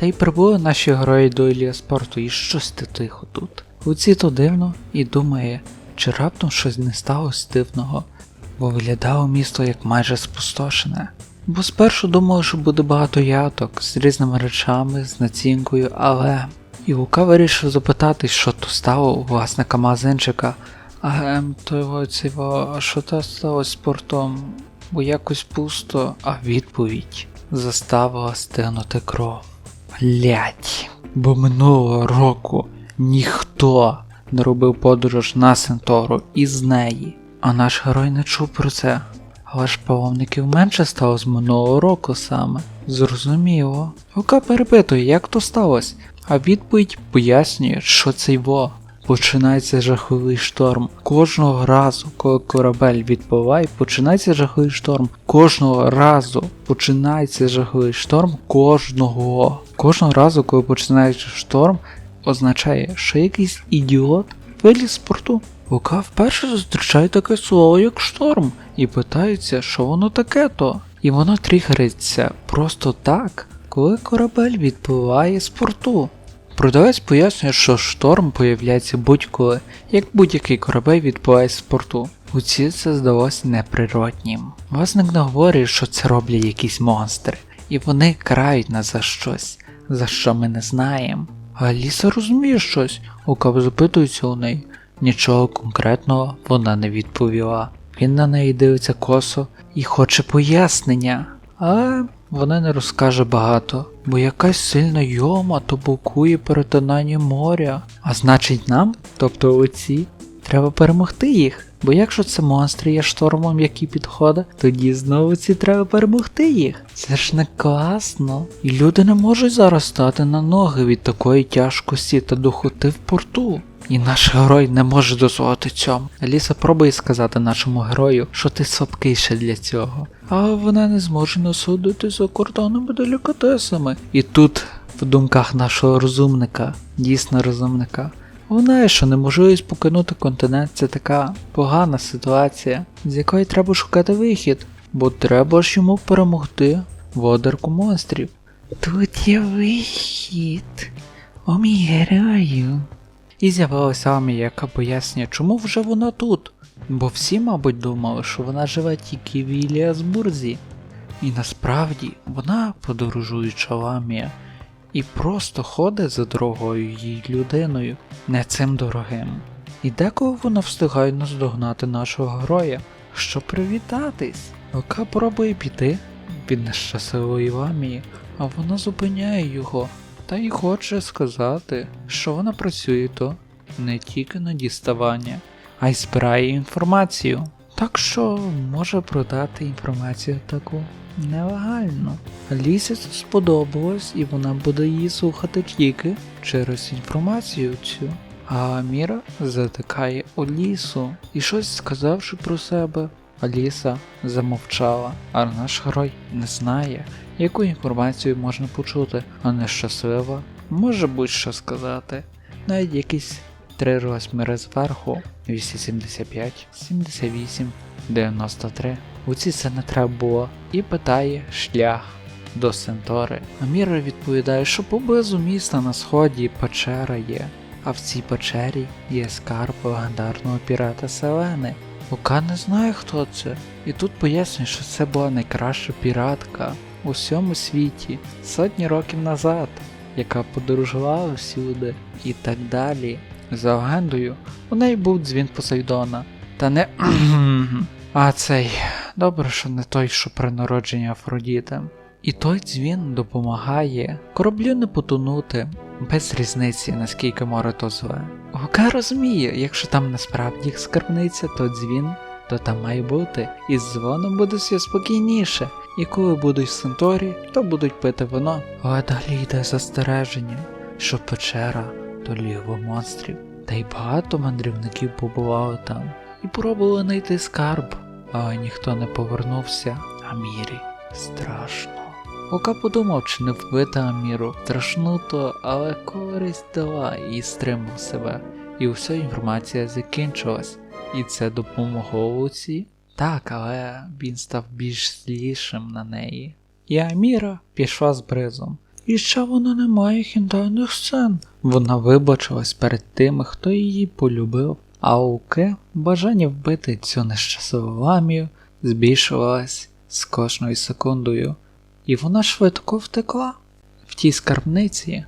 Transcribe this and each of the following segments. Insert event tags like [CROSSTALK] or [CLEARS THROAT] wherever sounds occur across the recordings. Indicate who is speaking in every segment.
Speaker 1: Та й прибули наші герої до Ілія спорту, і щось ти тихо тут. Луці то дивно і думає, чи раптом щось не сталося дивного, бо виглядало місто як майже спустошене. Бо спершу думали, що буде багато яток з різними речами, з націнкою, але. І Лука вирішив запитати, що то стало у власника магазинчика. А ем, то його а що то сталося з портом? Бо якось пусто, а відповідь заставила стигнути кров. Блять. Бо минулого року ніхто не робив подорож на Сентору із неї. А наш герой не чув про це. Але ж паломників менше стало з минулого року саме. Зрозуміло. Лука перепитує, як то сталося, а відповідь пояснює, що це його. Починається жахливий шторм. Кожного разу, коли корабель відпливає, починається жахливий шторм. Кожного разу починається жахливий шторм. Кожного. Кожного разу, коли починається шторм, означає, що якийсь ідіот виліз з порту. Лука вперше зустрічає таке слово, як шторм, і питається, що воно таке то. І воно тригериться просто так, коли корабель відпливає з порту. Продавець пояснює, що шторм появляється будь-коли, як будь-який корабель відпливає з порту. Луці це здалося неприроднім. Власник не говорить, що це роблять якісь монстри, і вони карають нас за щось, за що ми не знаємо. Аліса розуміє щось, Лука запитується у неї. Нічого конкретного вона не відповіла. Він на неї дивиться косо і хоче пояснення, але вона не розкаже багато, бо якась сильна йома то блокує перетинання моря. А значить нам, тобто оці, треба перемогти їх. Бо якщо це монстри є штормом, який підходить, тоді знову ці треба перемогти їх. Це ж не класно. І люди не можуть зараз стати на ноги від такої тяжкості та духоти в порту. І наш герой не може дозволити цьому. Аліса пробує сказати нашому герою, що ти слабкийше для цього. Але вона не зможе насудити за кордонами делікатесами. І тут, в думках нашого розумника, дійсно розумника, вона, що неможливість покинути континент це така погана ситуація, з якої треба шукати вихід, бо треба ж йому перемогти водерку монстрів. Тут є вихід, о. І з'явилася Амія, яка пояснює, чому вже вона тут. Бо всі, мабуть, думали, що вона живе тільки в Іліасбурзі. І насправді вона подорожуюча ламія і просто ходить за дорогою їй людиною, не цим дорогим. І деколи вона встигає наздогнати нашого героя, щоб привітатись. Лука пробує піти від нещасливої ламії, а вона зупиняє його та й хоче сказати, що вона працює то не тільки на діставання, а й збирає інформацію. Так що може продати інформацію таку нелегально. Лісі сподобалось, і вона буде її слухати тільки через інформацію цю. А Міра затикає у лісу і щось сказавши про себе. Аліса замовчала, а наш герой не знає, яку інформацію можна почути, а нещаслива може будь-що сказати. Навіть якісь три розміри зверху 275, 78, 93. У ці це не треба було і питає шлях до Сентори. А Міра відповідає, що поблизу міста на сході печера є, а в цій печері є скарб легендарного пірата Селени. Лука не знає, хто це, і тут пояснює, що це була найкраща піратка у всьому світі сотні років назад, яка подорожувала всюди і так далі. За легендою, у неї був дзвін Посейдона. Та не. [CLEARS THROAT] а цей. Добре, що не той, що при народженні Афродіти. І той дзвін допомагає кораблю не потонути, без різниці, наскільки море то зле. Лука розуміє, якщо там насправді їх скарбниця, то дзвін, то там має бути, і з дзвоном буде все спокійніше. І коли будуть в Сенторі, то будуть пити вино. Але далі йде застереження, що печера то ліво монстрів. Та й багато мандрівників побувало там і пробували знайти скарб, але ніхто не повернувся. Амірі страшно. Лука подумав, чи не вбити Аміру. Страшнуто, але користь дала і стримав себе. І уся інформація закінчилась. І це допомогло Луці? Так, але він став більш злішим на неї. І Аміра пішла з бризом. І ще вона не має хінтайних сцен. Вона вибачилась перед тими, хто її полюбив. А у бажання вбити цю нещасливу ламію збільшувалось з кожною секундою, і вона швидко втекла. В тій скарбниці,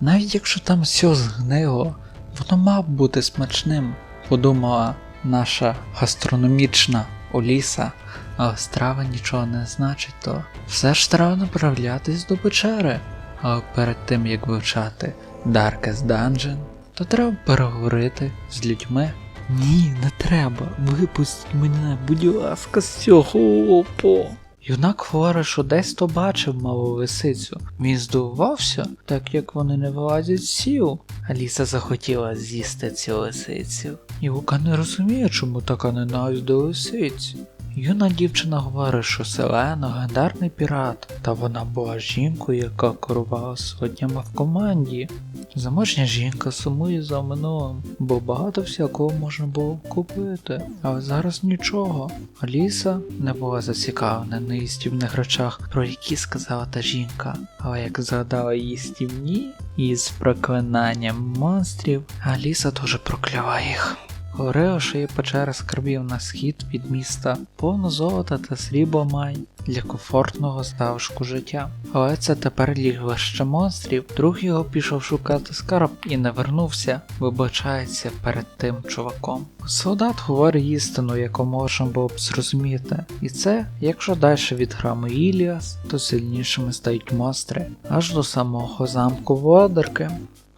Speaker 1: навіть якщо там все згнило, воно мав бути смачним, подумала наша гастрономічна Оліса, але страва нічого не значить, то все ж треба направлятись до печери. Але перед тим як вивчати Darkest Dungeon, то треба переговорити з людьми. Ні, не треба. Випустіть мене, будь ласка, з цього опо. Юнак хворий, що десь то бачив малу лисицю. Він здивувався, так як вони не вилазять з сіл. Аліса захотіла з'їсти цю лисицю. І Лука не розуміє, чому така ненависть до лисиць. Юна дівчина говорить, що Селена легендарний пірат, та вона була жінкою, яка керувала сотнями в команді. Заможня жінка сумує за минулим, бо багато всякого можна було купити, але зараз нічого. Аліса не була зацікавлена на їстівних речах, про які сказала та жінка, але як згадала їстівні із проклинанням монстрів, Аліса дуже прокляла їх. Говорила, що є печера скарбів на схід від міста, повно золота та срібла май для комфортного залишку життя. Але це тепер лігвище монстрів. Друг його пішов шукати скарб і не вернувся, вибачається перед тим чуваком. Солдат говорить істину, яку можна було б зрозуміти, і це, якщо далі від храму Іліас, то сильнішими стають монстри, аж до самого замку Володарки.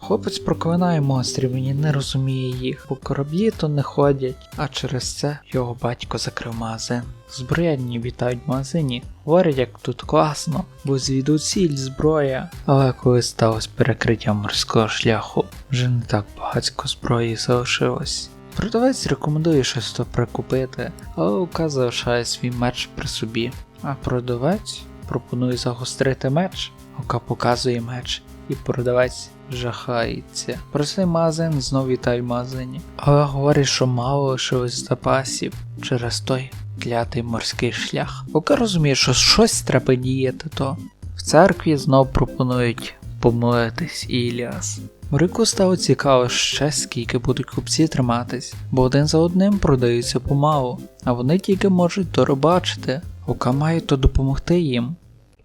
Speaker 1: Хлопець проклинає монстрів, і не розуміє їх, бо кораблі то не ходять, а через це його батько закрив магазин. Зброярні вітають в магазині, говорять, як тут класно, бо звідусіль зброя. Але коли сталося перекриття морського шляху, вже не так багатько зброї залишилось. Продавець рекомендує щось то прикупити, але Лука залишає свій меч при собі. А продавець пропонує загострити меч. Лука показує меч, і продавець жахається. Простий магазин знов вітає в магазині. Але говорить, що мало лишилось запасів через той клятий морський шлях. Поки розуміє, що щось треба діяти, то в церкві знов пропонують помолитись Іліас. Моряку стало цікаво ще скільки будуть купці триматись, бо один за одним продаються помалу, а вони тільки можуть то бачити. Лука має то допомогти їм.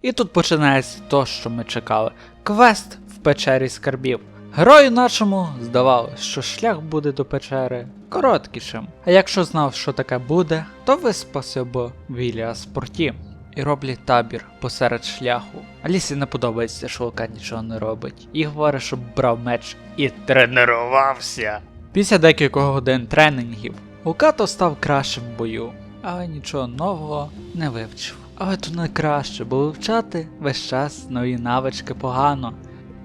Speaker 1: І тут починається то, що ми чекали. Квест печері скарбів. Герою нашому здавалось, що шлях буде до печери короткішим. А якщо знав, що таке буде, то виспався б в Іліас порті. І роблять табір посеред шляху. Алісі не подобається, що Лука нічого не робить. І говорить, щоб брав меч і тренувався. Після декількох годин тренінгів Лука то став кращим в бою, але нічого нового не вивчив. Але то не краще, бо вивчати весь час нові навички погано.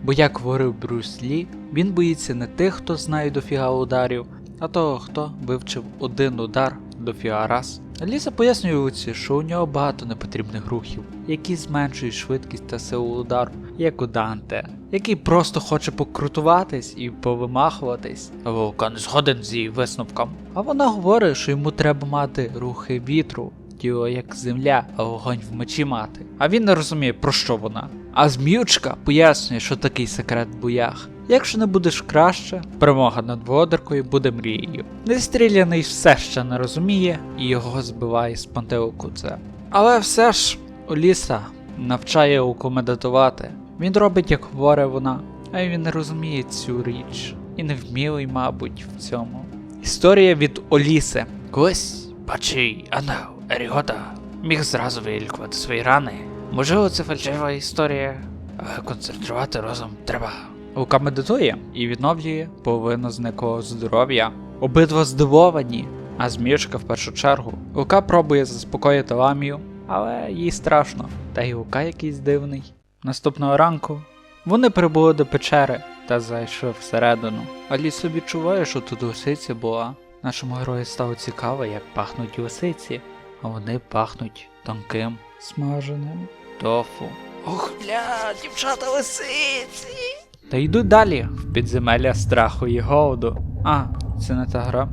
Speaker 1: Бо як говорив Брюс Лі, він боїться не тих, хто знає дофіга ударів, а того, хто вивчив один удар дофіга раз. Ліза пояснює Луці, що у нього багато непотрібних рухів, які зменшують швидкість та силу удару, як у Данте, який просто хоче покрутуватись і повимахуватись. А Вовка не згоден з її висновком. А вона говорить, що йому треба мати рухи вітру, тіло як земля, а вогонь в мечі мати. А він не розуміє, про що вона. А зміючка пояснює, що такий секрет в боях. Якщо не будеш краще, перемога над водеркою буде мрією. Нестріляний все ще не розуміє і його збиває з пантелику це. Але все ж Оліса навчає Уку медитувати. Він робить, як говорить вона, а він не розуміє цю річ. І не вмілий, мабуть, в цьому. Історія від Оліси. Колись бачий Анел Ерігота міг зразу вилікувати свої рани. Можливо, це фальшива історія, але концентрувати розум треба. Лука медитує і відновлює половину зниклого здоров'я. Обидва здивовані, а зміючка в першу чергу. Лука пробує заспокоїти ламію, але їй страшно, та й Лука якийсь дивний. Наступного ранку вони прибули до печери та зайшли всередину. Аліса відчуває, що тут лисиця була. Нашому герою стало цікаво, як пахнуть лисиці, вони пахнуть тонким, смаженим тофу. Ох, бля, дівчата лисиці! Та йдуть далі в підземелля страху і голоду. А, це не та гра.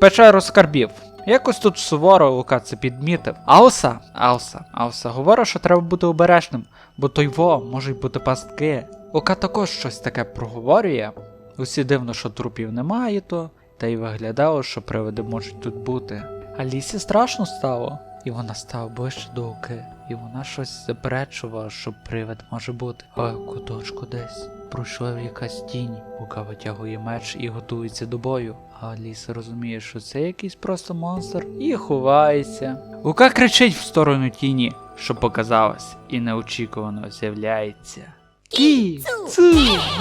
Speaker 1: Печеру скарбів. Якось тут суворо Лука це підмітив. Ауса, Ауса, Ауса говорить, що треба бути обережним, бо той во можуть бути пастки. Лука також щось таке проговорює. Усі дивно, що трупів немає, то та й виглядало, що привиди можуть тут бути. Алісі страшно стало, і вона стала ближче до Луки, і вона щось заперечувала, що привид може бути. А в куточку десь пройшла якась тінь. Лука витягує меч і готується до бою. А Аліса розуміє, що це якийсь просто монстр, і ховається. Лука кричить в сторону тіні, що показалось, і неочікувано з'являється. Кі! Цу!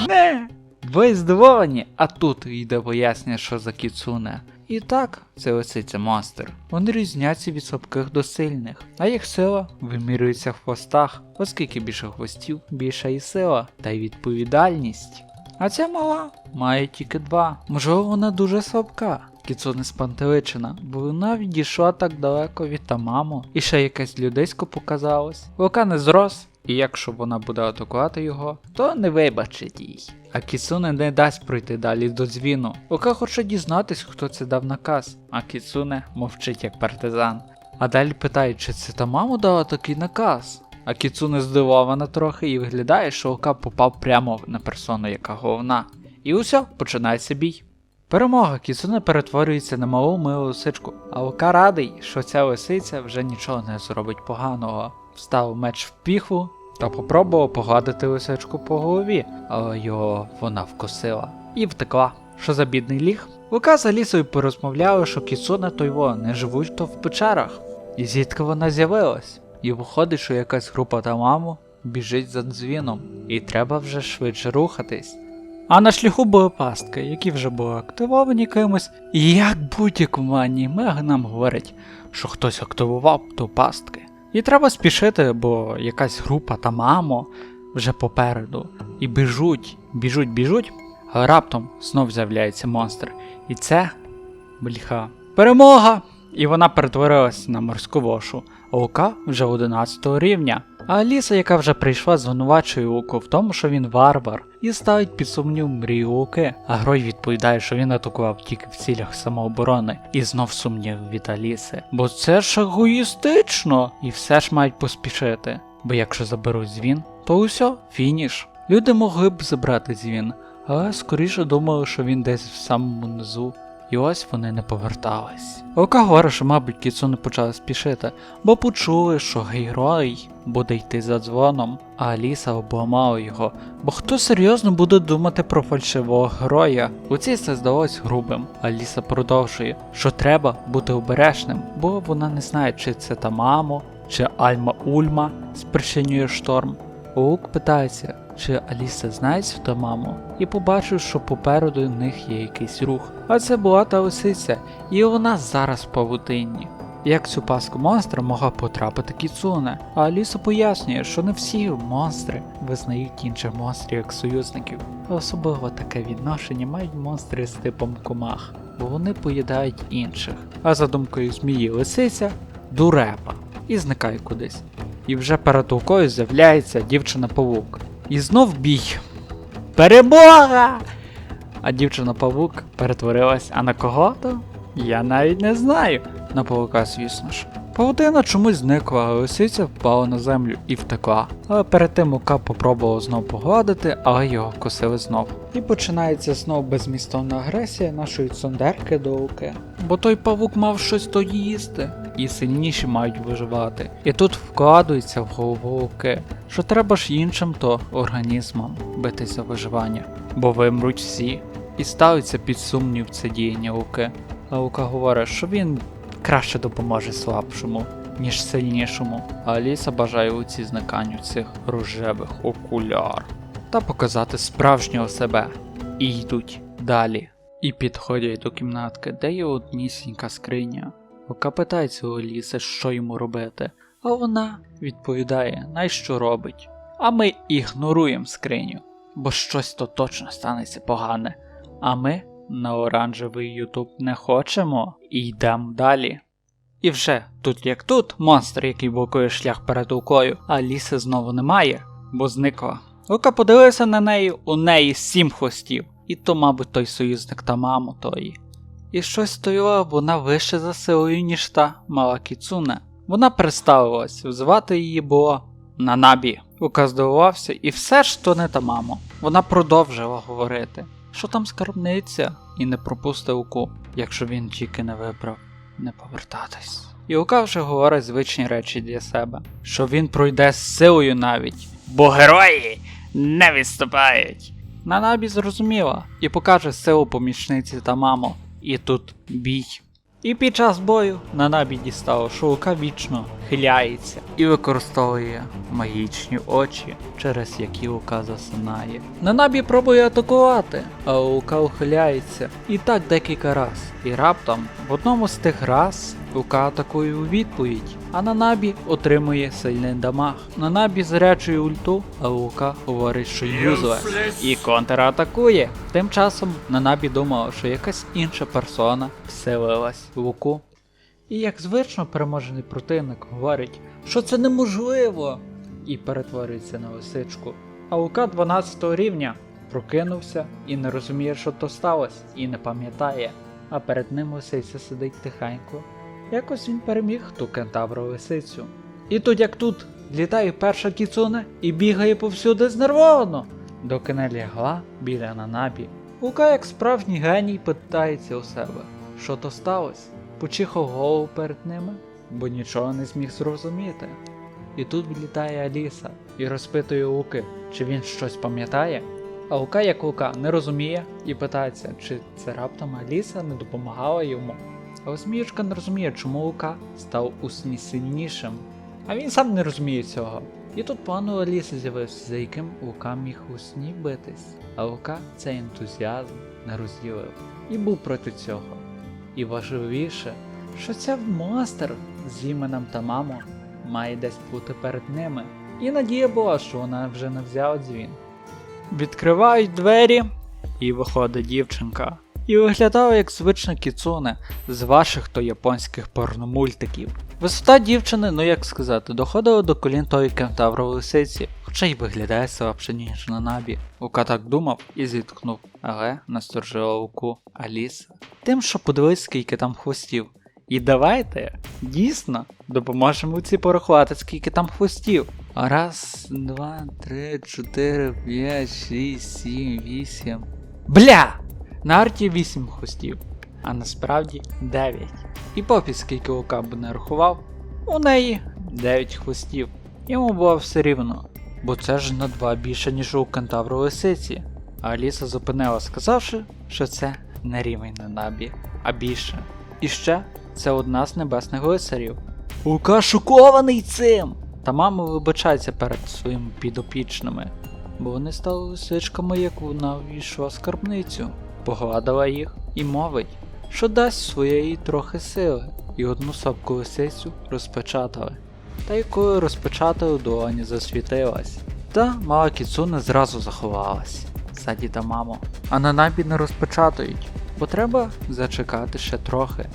Speaker 1: Не! Ви здивовані, а тут йде пояснення, що за кіцуне. І так, це лисиця монстр. Вони різняться від слабких до сильних, а їх сила вимірюється в хвостах, оскільки більше хвостів, більша і сила, та й відповідальність. А ця мала має тільки два. Можливо, вона дуже слабка. Кіцуне спантеличена, бо вона відійшла так далеко від тамаму, і ще якесь людисько показалось. Лука не зрос, і якщо вона буде атакувати його, то не вибачить їй. А Кіцуне не дасть пройти далі до дзвіну. Лука хоче дізнатись, хто це дав наказ, а Кіцуне мовчить як партизан. А далі питає, чи це та мама дала такий наказ. А Кіцуне здивована трохи і виглядає, що Лука попав прямо на персону, яка головна. І усе, починається бій. Перемога Кіцуне перетворюється на малу милу лисичку, а Лука радий, що ця лисиця вже нічого не зробить поганого. Вставив меч в піхву та попробував погладити лисичку по голові, але його вона вкосила і втекла. Що за бідний ліг? Лука з Алісою порозмовляли, що Кіцуне то його не живуть то в печерах. І звідки вона з'явилась? І виходить, що якась група тамаму біжить за дзвіном, і треба вже швидше рухатись. А на шляху були пастки, які вже були активовані кимось, і як будь-якому аніме нам говорить, що хтось активував ту пастки. І треба спішити, бо якась група та мамо вже попереду. І біжуть, біжуть, біжуть, А раптом знов з'являється монстр. І це бліха. Перемога! І вона перетворилась на морську вошу. А Лука вже 11 рівня. А Аліса, яка вже прийшла, звинувачує Луку в тому, що він варвар, і ставить під сумнів мрію Луки. А Грой відповідає, що він атакував тільки в цілях самооборони, і знов сумнів від Аліси. Бо це ж егоїстично, і все ж мають поспішити. Бо якщо заберуть дзвін, то усе, фініш. Люди могли б забрати дзвін, але скоріше думали, що він десь в самому низу. І ось вони не повертались. Ока говорить, що, мабуть, Кіцуне почали спішити, бо почули, що герой буде йти за дзвоном, а Аліса обламала його. Бо хто серйозно буде думати про фальшивого героя? У цій це здалось грубим. Аліса продовжує, що треба бути обережним, бо вона не знає, чи це Тамамо, чи Альма Ульма спричинює шторм. Лук питається, чи Аліса знає цю та маму, і побачив, що попереду в них є якийсь рух. А це була та лисиця, і вона зараз в павутинні. Як цю паску монстра могла потрапити Кіцуне, а Аліса пояснює, що не всі монстри визнають інших монстрів як союзників. Особливо таке відношення мають монстри з типом комах, бо вони поїдають інших. А за думкою змії лисиця дурепа і зникає кудись. І вже перед рукою з'являється дівчина-павук. І знов бій. Перемога! А дівчина-павук перетворилась, а на кого то? Я навіть не знаю. На павука, звісно ж. Павутина чомусь зникла, а лисиця впала на землю і втекла. Але перед тим Лука попробував знов погладити, але його вкусили знов. І починається знов безмістовна агресія нашої цундерки до Луки. Бо той павук мав щось то їсти, і сильніші мають виживати. І тут вкладується в голову Луки, що треба ж іншим то організмам битися виживання, бо вимруть всі. І ставиться під сумнів це діяння Луки. А Лука говорить, що він краще допоможе слабшому, ніж сильнішому. А Аліса бажає у ці зниканню цих рожевих окуляр та показати справжнього себе. І йдуть далі. І підходять до кімнатки, де є однісінька скриня. Лука питається у Аліси, що йому робити, а вона відповідає, най що робить. А ми ігноруємо скриню, бо щось то точно станеться погане. А ми на оранжевий Ютуб не хочемо і йдемо далі. І вже тут як тут, монстр, який блокує шлях перед Лукою, а ліси знову немає, бо зникла. Лука подивився на неї, у неї сім хвостів, і то, мабуть, той союзник та маму тої. І щось стоїла вона вище за силою, ніж та мала кіцуне. Вона представилась, звати її було Нанабі. Лука здивувався, і все ж то не та мамо. Вона продовжила говорити, що там скарбниця, і не пропустив Луку, якщо він тільки не вибрав не повертатись. І Лука вже говорить звичні речі для себе, що він пройде з силою навіть, бо герої не відступають. Нанабі зрозуміла і покаже силу помічниці та мамо. І тут бій. І під час бою на набі дістало, що Лука вічно хиляється і використовує магічні очі, через які Лука засинає. Нанабі пробує атакувати, а Лука ухиляється. І так декілька раз. І раптом в одному з тих раз Лука атакує у відповідь, а Нанабі отримує сильний дамаг. Нанабі заряджує ульту, а Лука говорить, що юзлес. І контратакує. Тим часом Нанабі думала, що якась інша персона вселилась в Луку. І як звично переможений противник говорить, що це неможливо, і перетворюється на лисичку. А Лука 12 рівня прокинувся і не розуміє, що то сталося, і не пам'ятає. А перед ним лисиця сидить тихенько. Якось він переміг ту кентавру лисицю. І тут як тут літає перша кіцуне і бігає повсюди знервовано, доки не лягла біля Нанабі. Лука, як справжній геній, питається у себе, що то сталося. Почихав голову перед ними, бо нічого не зміг зрозуміти. І тут влітає Аліса і розпитує Луки, чи він щось пам'ятає. А Лука, як Лука, не розуміє і питається, чи це раптом Аліса не допомагала йому. А Осміючка не розуміє, чому Лука став у сильнішим. А він сам не розуміє цього. І тут план у Аліси з'явився, за яким Лука міг у сні битись. А Лука цей ентузіазм не розділив і був проти цього. І важливіше, що ця монстр з іменем та мамо має десь бути перед ними. І надія була, що вона вже не взяла дзвін. Відкривають двері, і виходить дівчинка. І виглядала як звична кіцуне з ваших то японських порномультиків. Висота дівчини, ну як сказати, доходила до колін тої кентаврової лисиці, хоча й виглядає слабше, ніж на набі. Лука так думав і зіткнув, але насторожила Луку Аліса. Тим, що подивись, скільки там хвостів. І давайте, дійсно, допоможемо Луці порахувати, скільки там хвостів. Раз, два, три, чотири, п'ять, шість, сім, вісім. Бля! На арті 8 хвостів, а насправді 9. І попід скільки Лука б не рахував, у неї 9 хвостів. Йому було все рівно, бо це ж на 2 більше, ніж у кентавру лисиці. А Аліса зупинила, сказавши, що це не рівень на набі, а більше. І ще це одна з небесних лицарів. Лука шокований цим! Та мама вибачається перед своїми підопічними, бо вони стали лисичками, як вона ввійшла скарбницю погладила їх і мовить, що дасть своєї трохи сили, і одну сапку лисицю розпечатали. Та якою розпечатали долоні засвітилась. Та мала кіцуне зразу заховалась. Саді та мамо. А на набі не розпечатують, бо треба зачекати ще трохи.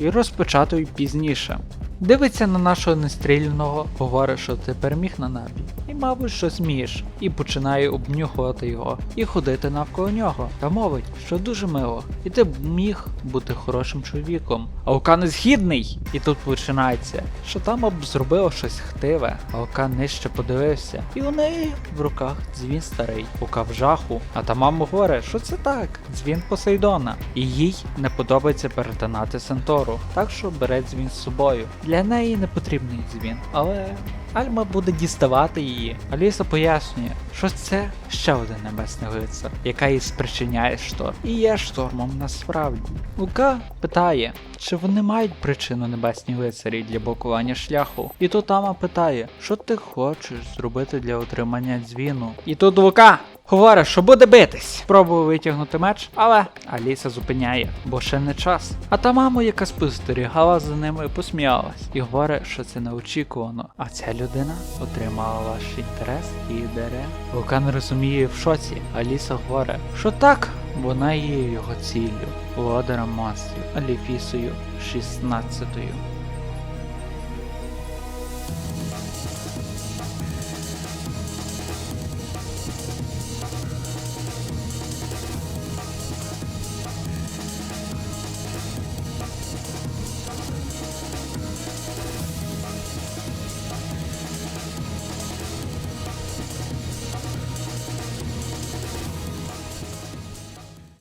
Speaker 1: І розпечатують пізніше. Дивиться на нашого нестріляного, говорить, що ти переміг на набі. І, мабуть, що змієш, і починає обнюхувати його і ходити навколо нього. Та мовить, що дуже мило, і ти б міг бути хорошим чоловіком. А Лука не згідний! І тут починається, що там б зробило щось хтиве. А Лука нижче подивився, і у неї в руках дзвін старий, Лука в жаху. А та мама говорить, що це так, дзвін Посейдона. І їй не подобається перетинати Сентору, так що бере дзвін з собою. Для неї не потрібний дзвін, але Альма буде діставати її. Аліса пояснює, що це ще один небесний лицар, яка і спричиняє шторм. І є штормом насправді. Лука питає, чи вони мають причину небесні лицарі для блокування шляху. І тут Ама питає, що ти хочеш зробити для отримання дзвіну. І тут Лука говорить, що буде битись. Спробує витягнути меч, але Аліса зупиняє, бо ще не час. А та мама, яка спостерігала за ними, посміялась і говорить, що це неочікувано. А ця людина отримала ваш інтерес і бере. Лука не розуміє в шоці. Аліса говорить, що так, вона є його ціллю, володарем монстрів, Аліфісою 16-ю.